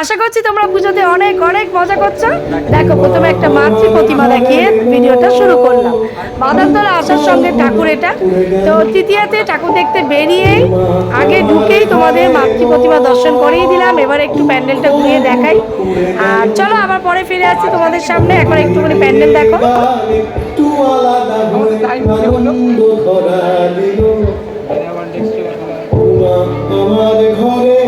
আশা করছি তোমরা পুজোতে অনেক অনেক মজা করছ। দেখো, প্রথমে একটা মাতৃ প্রতিমা দেখিয়ে ভিডিওটা শুরু করলাম। বাদামতলা আসার সঙ্গে ঠাকুর এটা। তো তৃতীয়াতে ঠাকুর দেখতে বেরিয়েই আগে ঢুকেই তোমাদের মাতৃ প্রতিমা দর্শন করেই দিলাম। এবার একটু প্যান্ডেলটা ঘুরিয়ে দেখাই। আর চলো, আবার পরে ফিরে আসছি তোমাদের সামনে। এখন একটুখানি প্যান্ডেল দেখো। ঘরে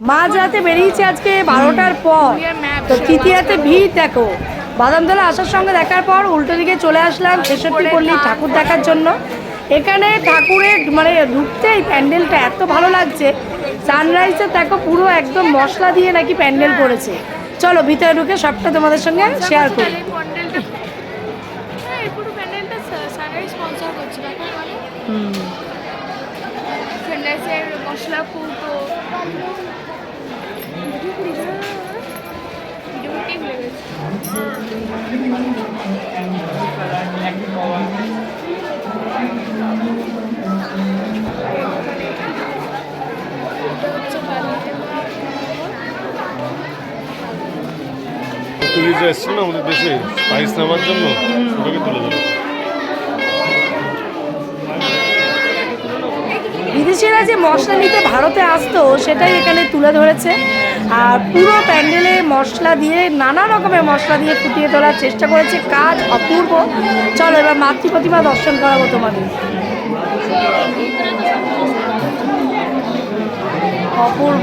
মাঝ রাতে বেরিয়েছে আজকে বারোটার পর। তো তৃতীয়াতে ভিড়, দেখো। বাদামতলা আসার সঙ্গে দেখার পর উল্টো দিকে চলে আসলাম ছেষট্টি পল্লী ঠাকুর দেখার জন্য। এখানে ঠাকুরের মানে ঢুকতেই প্যান্ডেলটা এত ভালো লাগছে। সানরাইজে দেখো পুরো একদম মশলা দিয়ে নাকি প্যান্ডেল করেছে। চলো ভিতরে ঢুকে সবটা তোমাদের সঙ্গে শেয়ার করি। প্যান্ডেলটা হ্যাঁ এই না আমাদের দেশে স্পাইস নেওয়ার জন্য ওটাকে তুলে বিদেশিরা যে মশলা নিতে ভারতে আসতো, সেটাই এখানে তুলে ধরেছে। আর পুরো প্যান্ডেলে মশলা দিয়ে, নানা রকমের মশলা দিয়ে ফুটিয়ে তোলার চেষ্টা করেছে কাজ অপূর্ব। চলো, এবার মাতৃ প্রতিমা দর্শন করাবো তোমাদের। অপূর্ব।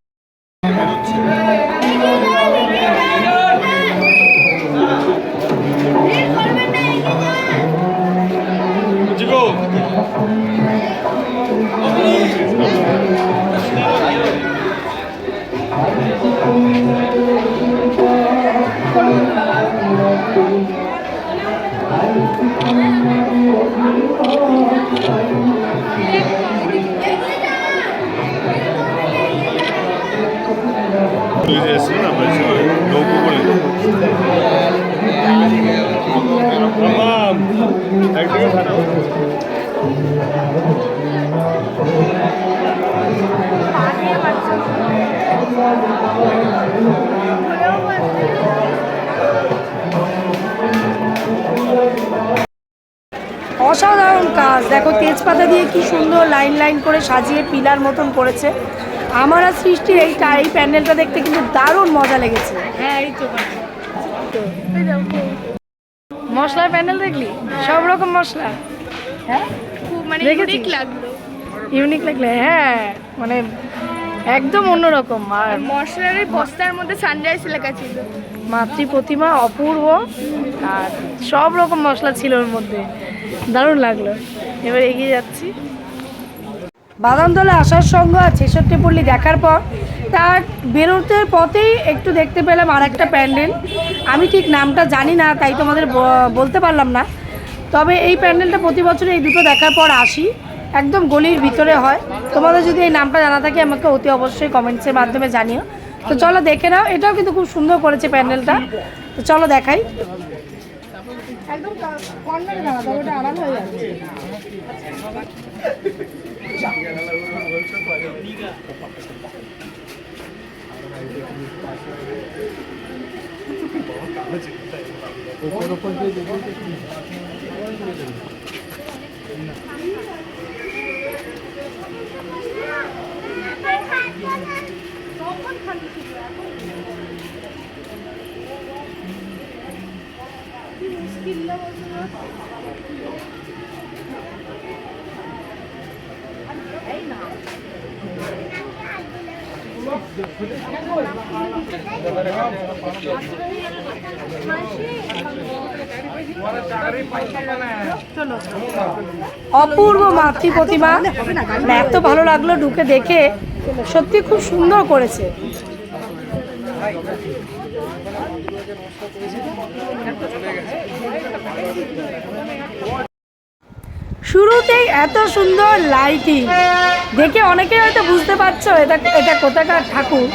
কাজ। দেখো তেজপাতা দিয়ে কি সুন্দর লাইন লাইন করে সাজিয়ে পিলার মতন করেছে। আমার আর সৃষ্টির এইটা এই প্যান্ডেলটা দেখতে কিন্তু দারুণ মজা লেগেছে। হ্যাঁ এই তো। মশলার প্যান্ডেল দেখলি? সব রকম মশলা। হ্যাঁ? মানে ইউনিক লাগল। ইউনিক লাগলে হ্যাঁ মানে একদম অন্যরকম। আর আর মশলার ওই বস্তার মধ্যে সানরাইজ লেখা ছিল। মাতৃ প্রতিমা অপূর্ব। আর সব রকম মশলা ছিল ওর মধ্যে। দারুণ লাগল। এবার এগিয়ে যাচ্ছি। বাদামতলা আসার সঙ্গে আর ছেষট্টি পল্লী দেখার পর তার বেরোতে পথেই একটু দেখতে পেলাম আর একটা প্যান্ডেল। আমি ঠিক নামটা জানি না, তাই তোমাদের বলতে পারলাম না। তবে এই প্যান্ডেলটা প্রতি বছর এই দুটো দেখার পর আসি। একদম গলির ভিতরে হয়। তোমাদের যদি এই নামটা জানা থাকে আমাকে অতি অবশ্যই কমেন্টসের মাধ্যমে জানিও। তো চলো দেখে নাও, এটাও কিন্তু খুব সুন্দর করেছে প্যান্ডেলটা। তো চলো দেখাই। একদম কর্নারে দাঁড়াতে হবে ওটা আড়াল হয়ে যাচ্ছে। এই না অপূর্ব মাতৃ প্রতিমা। মানে এত ভালো লাগল ঢুকে দেখে। সত্যি খুব সুন্দর করেছে। শুরুতেই এত সুন্দর লাইটিং দেখে অনেকে হয়তো বুঝতে পারছ এটা এটা কোথাকার ঠাকুর।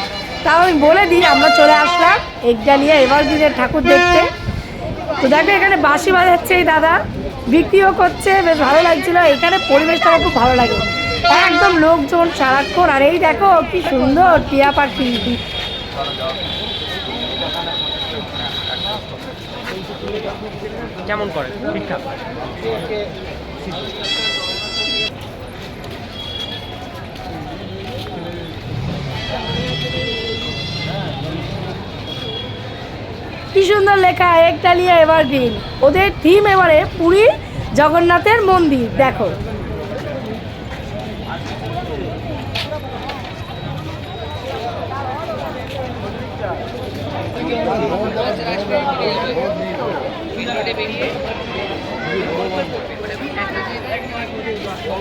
তাও আমি বলে দিই, আমরা চলে আসলাম একডালিয়া এবার দিনের ঠাকুর দেখতে। তো দেখো, এখানে বাঁশি বাজাচ্ছে এই দাদা। বিক্রিও করছে, বেশ ভালো লাগছিল। এখানে পরিবেশটা আমার খুব ভালো লাগে। একদম লোকজন, সারাক্ষণ। আর এই দেখো, কি সুন্দর টিয়া পাখি। কেমন করে? ঠিকঠাক? কি সুন্দর লেখা একটালিয়া এভারগ্রিন। ওদের থিম এবারে পুরী জগন্নাথের মন্দির দেখো।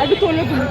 Hadi torla bunu.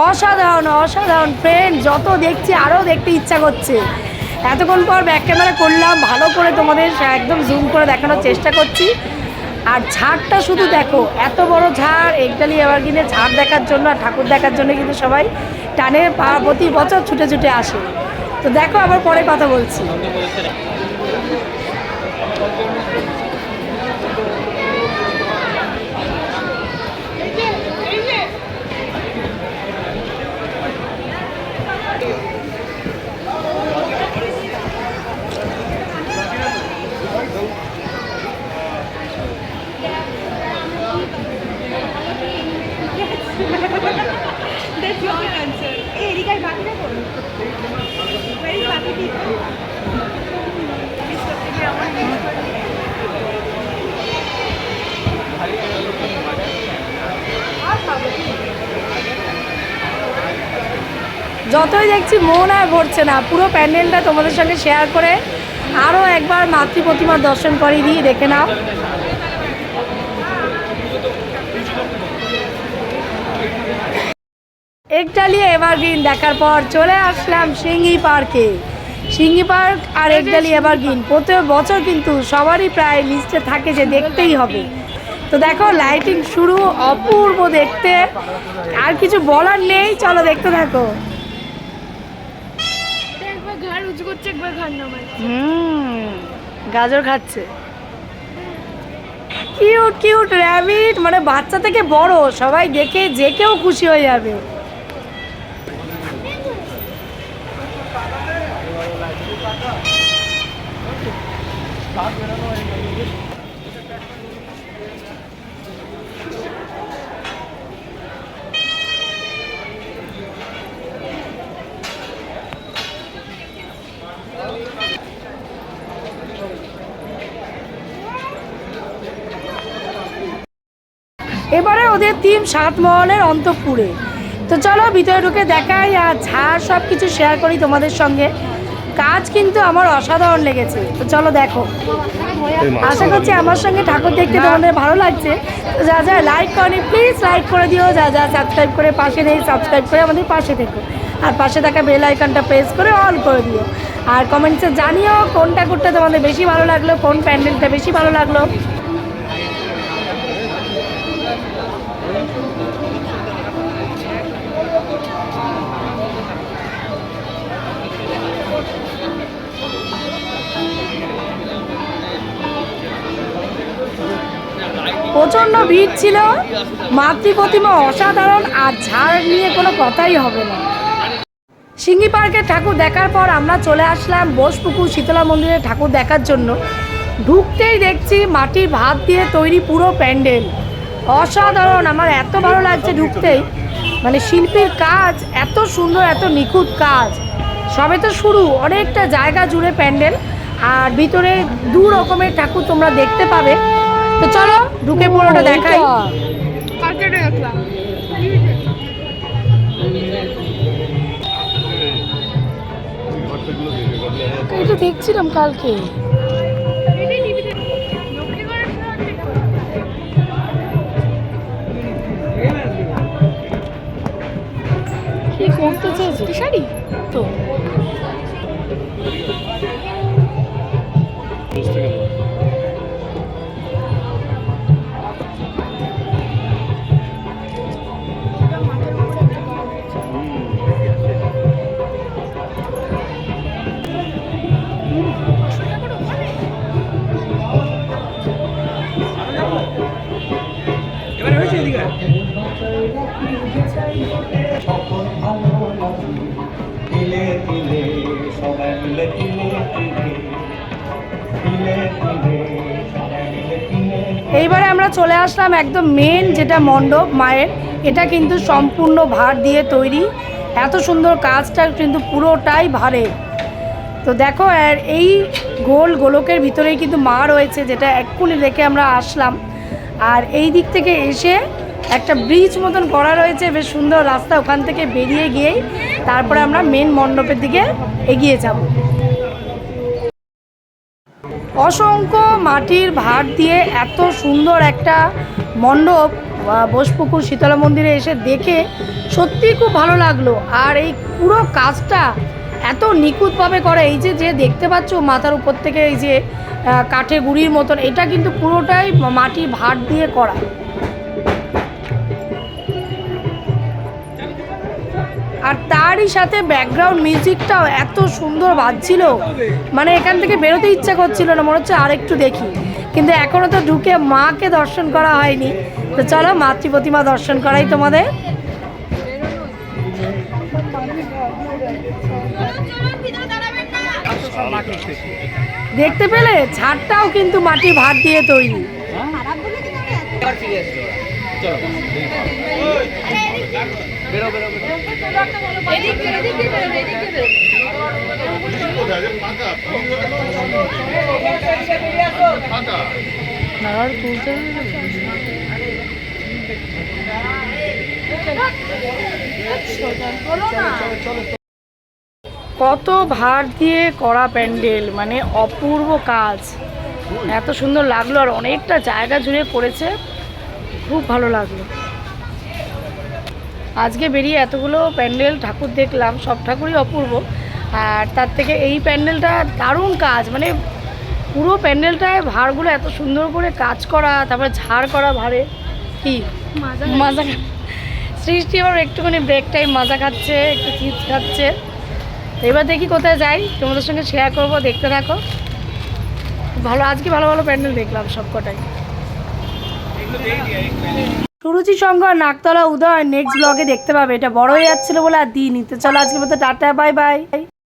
অসাধারণ অসাধারণ ফ্রেন্ড যত দেখছি আরও দেখতে ইচ্ছা করছে। এতক্ষণ পর ব্যাক ক্যামেরা করলাম, ভালো করে তোমাদের একদম জুম করে দেখানোর চেষ্টা করছি। আর ঝাড়টা শুধু দেখো, এত বড় ঝাড় একডালি কিনে ঝাড় দেখার জন্য আর ঠাকুর দেখার জন্য কিন্তু সবাই টানে প্রতি বছর ছুটে ছুটে আসে। তো দেখো, আবার পরে কথা বলছি। যতই দেখছি মন আর ভরছে না, পুরো প্যান্ডেলটা তোমাদের সঙ্গে শেয়ার করে আরও একবার মাতৃ প্রতিমার দর্শন করিয়ে দিয়ে দেখে নাও। একডালিয়া এভারগ্রিন দেখার পর চলে আসলাম সিঙ্গি পার্কে। সিঙ্গি পার্ক আর একডালি এভারগ্রিন প্রত্যেক বছর কিন্তু সবারই প্রায় লিস্টে থাকে যে দেখতেই হবে। তো দেখো লাইটিং শুরু, অপূর্ব দেখতে। আর কিছু বলার নেই, চলো দেখতে থাকো। একবার করছে একবার ঘাড় নামায়। হুম গাজর খাচ্ছে। কিউট কিউট র্যাবিট মানে বাচ্চা থেকে বড় সবাই দেখে যে কেউ খুশি হয়ে যাবে। ওদের টিম সাত মহলের অন্তপুরে। তো চলো ভিতরে ঢুকে দেখাই আর ঝাড় সব কিছু শেয়ার করি তোমাদের সঙ্গে। কাজ কিন্তু আমার অসাধারণ লেগেছে। তো চলো দেখো। আশা করছি আমার সঙ্গে ঠাকুর দেখতে তোমাদের ভালো লাগছে। তো যা যা লাইক করেনি প্লিজ লাইক করে দিও। যা যা সাবস্ক্রাইব করে পাশে নেই সাবস্ক্রাইব করে আমাদের পাশে থেকো। আর পাশে থাকা বেল আইকনটা প্রেস করে অন করে দিও। আর কমেন্টসে জানিও কোন ঠাকুরটা তোমাদের বেশি ভালো লাগল কোন প্যান্ডেলটা বেশি ভালো লাগল। ভিড় ছিল। মাতৃ প্রতিমা অসাধারণ, আর ঝাড় নিয়ে কোনো কথাই হবে না। সিঙ্গি পার্কের ঠাকুর দেখার পর আমরা চলে আসলাম বোসপুকুর শীতলা মন্দিরে ঠাকুর দেখার জন্য। ঢুকতেই দেখছি মাটির ভাত দিয়ে তৈরি পুরো প্যান্ডেল। অসাধারণ, আমার এত ভালো লাগছে ঢুকতেই। মানে শিল্পীর কাজ এত সুন্দর, এত নিখুঁত কাজ। সবে তো শুরু, অনেকটা জায়গা জুড়ে প্যান্ডেল। আর ভিতরে দু রকমের ঠাকুর তোমরা দেখতে পাবে। তো চলো ঢুকে পুরোটা দেখাই। এটা দেখছিলাম কালকে। চলে আসলাম একদম মেন যেটা মণ্ডপ, মায়ের। এটা কিন্তু সম্পূর্ণ ভার দিয়ে তৈরি। এত সুন্দর কাজটা কিন্তু পুরোটাই ভারে। তো দেখো, আর এই গোল গোলকের ভিতরেই কিন্তু মা রয়েছে, যেটা এক্ষুনি দেখে আমরা আসলাম। আর এই দিক থেকে এসে একটা ব্রিজ মতন করা রয়েছে, বেশ সুন্দর রাস্তা ওখান থেকে বেরিয়ে গিয়েই তারপরে আমরা মেন মণ্ডপের দিকে এগিয়ে যাব। অসংখ্য মাটির ভার দিয়ে এত সুন্দর একটা মণ্ডপ বোসপুকুর শীতলা মন্দিরে এসে দেখে সত্যিই খুব ভালো লাগল। আর এই পুরো কাজটা এত নিখুঁতভাবে করে, এই যে যে দেখতে পাচ্ছ মাথার উপর থেকে এই যে কাঠে গুড়ির মতন, এটা কিন্তু পুরোটাই মাটির ভাট দিয়ে করা। আর তারই সাথে ব্যাকগ্রাউন্ড মিউজিকটাও এত সুন্দর বাজছিল। মানে এখান থেকে বেরোতে ইচ্ছা করছিল না মনে হচ্ছে আরেকটু দেখি। কিন্তু এখনও তো ঢুকে মাকে দর্শন করা হয়নি। তো চলো মাতৃ প্রতিমা দর্শন করাই তোমাদের। দেখতে পেলে? ছাদটাও কিন্তু মাটির ভাত দিয়ে তৈরি। কত ভার দিয়ে করা প্যান্ডেল মানে অপূর্ব কাজ। এত সুন্দর লাগল আর অনেকটা জায়গা জুড়ে করেছে। খুব ভালো লাগল। আজকে বেরিয়ে এতগুলো প্যান্ডেল ঠাকুর দেখলাম সব ঠাকুরই অপূর্ব। আর তার থেকে এই প্যান্ডেলটা দারুণ কাজ মানে পুরো প্যান্ডেলটায় ভাড়গুলো এত সুন্দর করে কাজ করা তারপরে ঝাড় করা ভারে কি? মাজা মাজা সৃষ্টি আবার একটুখানি ব্রেক টাইম মাজা খাচ্ছে একটু চিপস খাচ্ছে। এবার দেখি কোথায় যাই তোমাদের সঙ্গে শেয়ার করব দেখতে থাকো। ভালো আজকে ভালো ভালো প্যান্ডেল দেখলাম সব কটাই সুরুচি সংঘ নাকতলা উদয় নেক্সট ব্লগে দেখতে পাবে। এটা বড় হয়ে যাচ্ছিল বলে আর দিইনি। তো চলো আজকে মতো টাটা বাই বাই